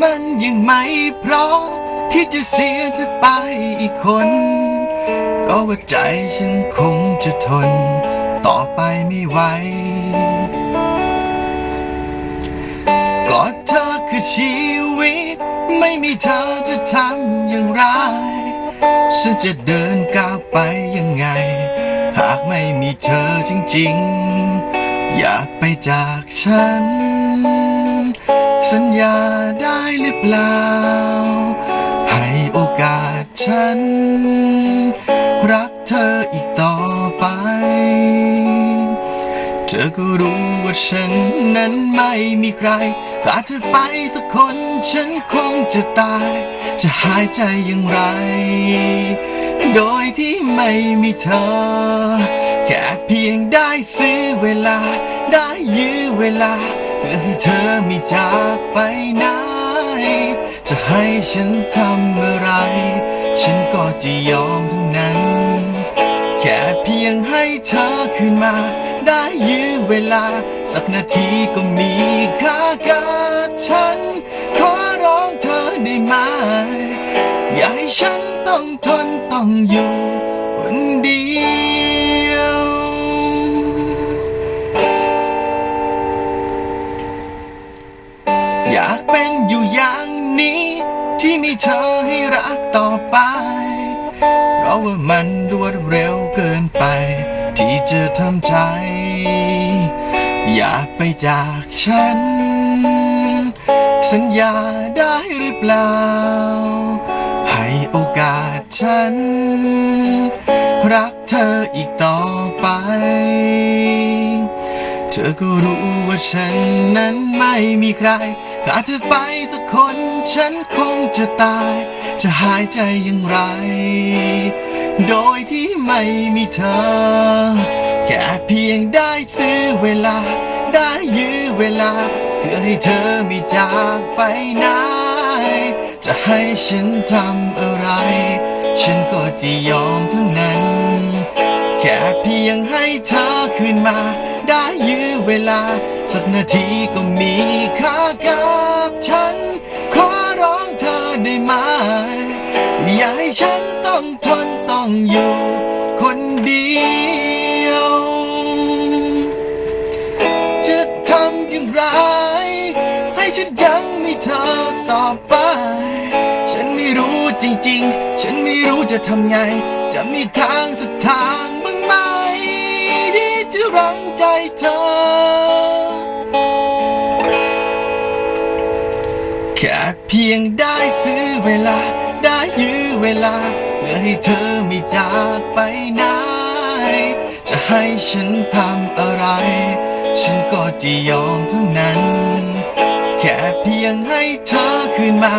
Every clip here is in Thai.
มันยังไม่พร้อมที่จะเสียเธอไปอีกคน เพราะว่าใจฉันคงจะทน ต่อไปไม่ไหวก็เธอคือชีวิต ไม่มีเธอจะทำอย่างไร ฉันจะเดินก้าวไปยังไง หากไม่มีเธอจริงๆ อย่าไปจากฉัน สัญญาได้หรือเปล่า ให้โอกาสฉัน รักเธออีกต่อไป เธอก็รู้ว่าฉันนั้นไม่มีใครถ้าเธอไปสักคนฉันคงจะตาย จะหายใจอย่างไร โดยที่ไม่มีเธอ แค่เพียงได้ซื้อเวลา ได้ยื้อเวลา ให้เธอไมีจากไปไหน จะให้ฉันทำอะไร ฉันก็จะยอมทั้งนั้น แค่เพียงให้เธอคืนมา ได้ยื้อเวลา สักนาทีก็มีค่ากับฉัน ขอร้องเธอได้ไหม อย่าให้ฉันต้องทนต้องอยู่ ที่มีเธอให้รักต่อไป เพราะว่ามันรวดเร็วเกินไป ที่จะทำใจ อย่าไปจากฉัน สัญญาได้หรือเปล่า ให้โอกาสฉัน รักเธออีกต่อไป เธอก็รู้ว่าฉันนั้นไม่มีใคร ถ้าเธอไปสักคน ฉันคงจะตาย จะหายใจอย่างไร โดยที่ไม่มีเธอ แค่เพียงได้ซื้อเวลา ได้ยื้อเวลา เพื่อให้เธอไมีจากไปไหนจะให้ฉันทำอะไร ฉันก็จะยอมทั้งนั้น แค่เพียงให้เธอคืนมา ได้ยื้อเวลา สักนาทีก็มีค่ากับฉัน ขอร้องเธอได้ไหมอย่าให้ฉันต้องทนต้องอยู่คนเดียว จะทำอย่างไร ให้ฉันยังมีเธอต่อไป ฉันไม่รู้จริงๆ ฉันไม่รู้จะทำไง จะมีทางสักทางบ้างไหมที่จะรั้งใจเธอ แค่เพียงได้ซื้อเวลา ได้ยื้อเวลา เพื่อให้เธอไม่จากไปไหน จะให้ฉันทำอะไร ฉันก็จะยอมทั้งนั้น แค่เพียงให้เธอคืนมา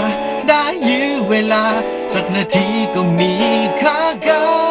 ได้ยื้อเวลา สักนาทีก็มีค่ากับ